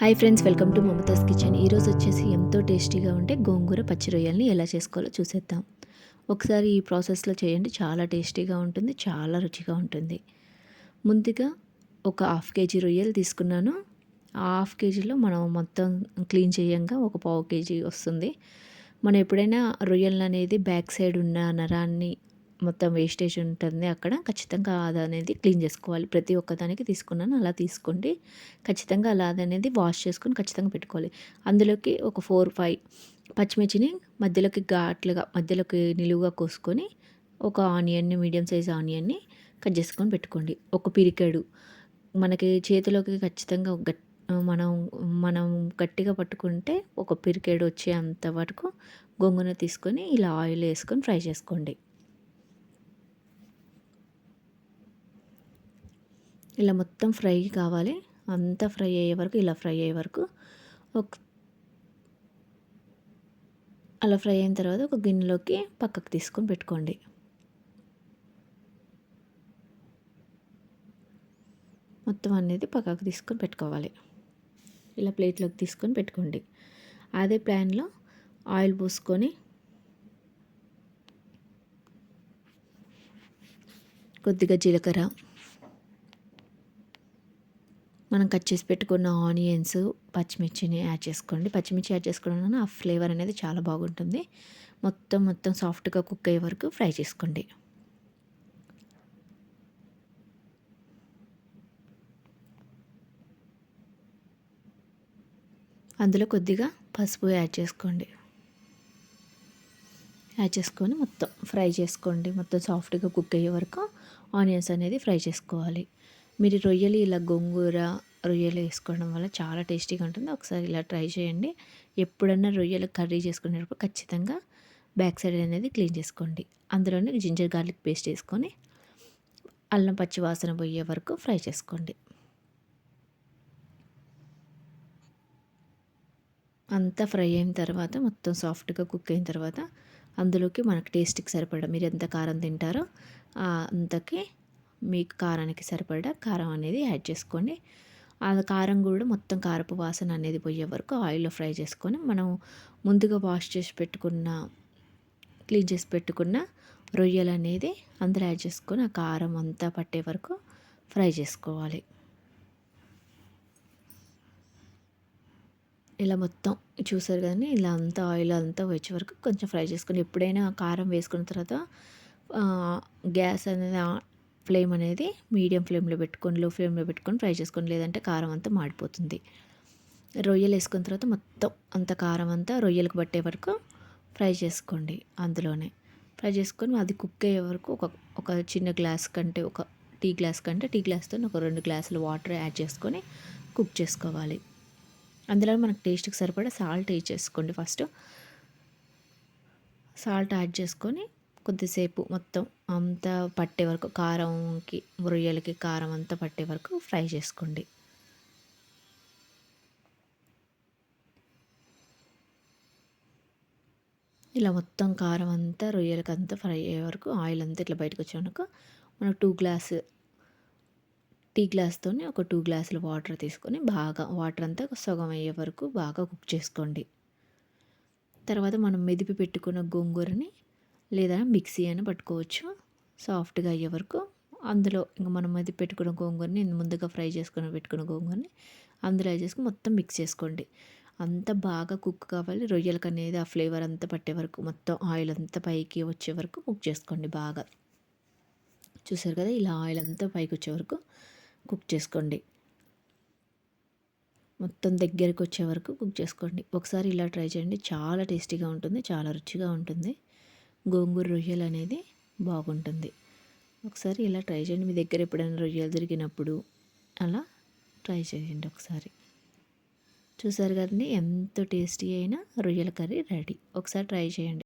Hi friends welcome to Mamatha's kitchen. ఈరోజు వచ్చేసి ఎంతో టేస్టీగా ఉంటే గోంగూర పచ్చి రొయ్యల్ని ఎలా చేసుకోవాలో చూసేద్దాం. ఒకసారి ఈ ప్రాసెస్లో చేయండి చాలా టేస్టీగా ఉంటుంది చాలా రుచిగా ఉంటుంది. ముందుగా ఒక హాఫ్ కేజీ రొయ్యలు తీసుకున్నాను. ఆ హాఫ్ కేజీలో మనం మొత్తం క్లీన్ చేయంగా ఒక పావు కేజీ వస్తుంది. మనం ఎప్పుడైనా రొయ్యలు అనేది బ్యాక్ సైడ్ ఉన్న నరాన్ని మొత్తం వేస్టేజ్ ఉంటుంది అక్కడ. ఖచ్చితంగా అది అనేది క్లీన్ చేసుకోవాలి. ప్రతి ఒక్కదానికి తీసుకున్నాను. అలా తీసుకోండి. ఖచ్చితంగా అలా అనేది వాష్ చేసుకొని ఖచ్చితంగా పెట్టుకోవాలి. అందులోకి ఒక ఫోర్ ఫైవ్ పచ్చిమిర్చిని మధ్యలోకి ఘాట్లుగా మధ్యలోకి నిలువుగా కోసుకొని ఒక ఆనియన్ని మీడియం సైజ్ ఆనియన్ని కట్ చేసుకొని పెట్టుకోండి. ఒక పిరికెడు. మనకి చేతిలోకి ఖచ్చితంగా గట్ మనం మనం గట్టిగా పట్టుకుంటే ఒక పిరికెడు వచ్చే అంత వరకు గొంగున తీసుకొని ఇలా ఆయిల్ వేసుకొని ఫ్రై చేసుకోండి. ఇలా మొత్తం ఫ్రై కావాలి. అంతా ఫ్రై అయ్యే వరకు ఇలా ఫ్రై అయ్యే వరకు ఒక అలా ఫ్రై అయిన తర్వాత ఒక గిన్నెలోకి పక్కకు తీసుకొని పెట్టుకోండి. మొత్తం అనేది పక్కకు తీసుకొని పెట్టుకోవాలి. ఇలా ప్లేట్లోకి తీసుకొని పెట్టుకోండి. అదే ప్యాన్లో ఆయిల్ పోసుకొని కొద్దిగా జీలకర్ర మనం కట్ చేసి పెట్టుకున్న ఆనియన్స్ పచ్చిమిర్చిని యాడ్ చేసుకోండి. పచ్చిమిర్చి యాడ్ చేసుకోవడం వలన ఆ ఫ్లేవర్ అనేది చాలా బాగుంటుంది. మొత్తం మొత్తం సాఫ్ట్గా కుక్ అయ్యే వరకు ఫ్రై చేసుకోండి. అందులో కొద్దిగా పసుపు యాడ్ చేసుకోండి. యాడ్ చేసుకొని మొత్తం ఫ్రై చేసుకోండి. మొత్తం సాఫ్ట్గా కుక్ అయ్యే వరకు ఆనియన్స్ అనేది ఫ్రై చేసుకోవాలి. మీరు రొయ్యలు ఇలా గోంగూర రొయ్యలు వేసుకోవడం వల్ల చాలా టేస్టీగా ఉంటుంది. ఒకసారి ఇలా ట్రై చేయండి. ఎప్పుడన్నా రొయ్యలు కర్రీ చేసుకునేటప్పుడు ఖచ్చితంగా బ్యాక్ సైడ్ అనేది క్లీన్ చేసుకోండి. అందులోనే జింజర్ గార్లిక్ పేస్ట్ వేసుకొని అల్లం పచ్చి వాసన పోయే వరకు ఫ్రై చేసుకోండి. అంతా ఫ్రై అయిన తర్వాత మొత్తం సాఫ్ట్గా కుక్ అయిన తర్వాత అందులోకి మనకు టేస్ట్కి సరిపడ మీరు ఎంత కారం తింటారో అంతకి మీకు కారానికి సరిపడా కారం అనేది యాడ్ చేసుకోండి ఆ కారం కూడా మొత్తం కారపు వాసన అనేది పోయే వరకు ఆయిల్లో ఫ్రై చేసుకొని మనం ముందుగా వాష్ చేసి పెట్టుకున్న క్లీన్ చేసి పెట్టుకున్న రొయ్యలు అనేది అందులో యాడ్ చేసుకొని ఆ కారం అంతా పట్టే వరకు ఫ్రై చేసుకోవాలి. ఇలా మొత్తం చూసారు కానీ ఇలా అంతా ఆయిల్ అంతా వచ్చే వరకు కొంచెం ఫ్రై చేసుకొని ఎప్పుడైనా కారం వేసుకున్న తర్వాత గ్యాస్ అనేది ఫ్లేమ్ అనేది మీడియం ఫ్లేమ్లో పెట్టుకొని లో ఫ్లేమ్లో పెట్టుకొని ఫ్రై చేసుకొని లేదంటే కారం అంతా మాడిపోతుంది. రొయ్యలు వేసుకున్న తర్వాత మొత్తం అంత కారం అంతా రొయ్యలకు పట్టే వరకు ఫ్రై చేసుకోండి అందులోనే. ఫ్రై చేసుకొని అది కుక్ అయ్యే వరకు ఒక ఒక చిన్న గ్లాస్ కంటే ఒక టీ గ్లాస్ కంటే టీ గ్లాస్తో ఒక రెండు గ్లాసులు వాటర్ యాడ్ చేసుకొని కుక్ చేసుకోవాలి. అందులో మనకు టేస్ట్కి సరిపడా సాల్ట్ వేసి చేసుకోండి ఫస్ట్. సాల్ట్ యాడ్ చేసుకొని కొద్దిసేపు మొత్తం అంతా పట్టే వరకు కారంకి రొయ్యలకి కారం అంతా పట్టే వరకు ఫ్రై చేసుకోండి. ఇలా మొత్తం కారం అంతా రొయ్యలకి అంతా ఫ్రై అయ్యే వరకు ఆయిల్ అంతా ఇట్లా బయటకు వచ్చాక మనం టూ గ్లాస్ టీ గ్లాస్తోనే ఒక టూ గ్లాసులు వాటర్ తీసుకొని బాగా వాటర్ అంతా సగం అయ్యే వరకు బాగా కుక్ చేసుకోండి. తర్వాత మనం మెదిపి పెట్టుకున్న గోంగూరని లేదా మిక్సీ అని పట్టుకోవచ్చు. సాఫ్ట్గా అయ్యే వరకు. అందులో ఇంకా మనం అది పెట్టుకున్న గోంగూరని ముందుగా ఫ్రై చేసుకుని పెట్టుకున్న గోంగూరని అందులో చేసుకుని మొత్తం మిక్స్ చేసుకోండి. అంత బాగా కుక్ కావాలి. రొయ్యలకు అనేది ఆ ఫ్లేవర్ అంతా పట్టే వరకు మొత్తం ఆయిల్ అంతా పైకి వచ్చే వరకు కుక్ చేసుకోండి బాగా. చూసారు కదా? ఇలా ఆయిల్ అంతా పైకి వచ్చే వరకు కుక్ చేసుకోండి. మొత్తం దగ్గరికి వచ్చే వరకు కుక్ చేసుకోండి. ఒకసారి ఇలా ట్రై చేయండి. చాలా టేస్టీగా ఉంటుంది చాలా రుచిగా ఉంటుంది. గోంగూర రొయ్యలు అనేది బాగుంటుంది. ఒకసారి ఇలా ట్రై చేయండి. మీ దగ్గర ఎప్పుడైనా రొయ్యలు దొరికినప్పుడు అలా ట్రై చేయండి ఒకసారి. చూసారు కదండి? ఎంతో టేస్టీ అయినా రొయ్యల కర్రీ రెడీ. ఒకసారి ట్రై చేయండి.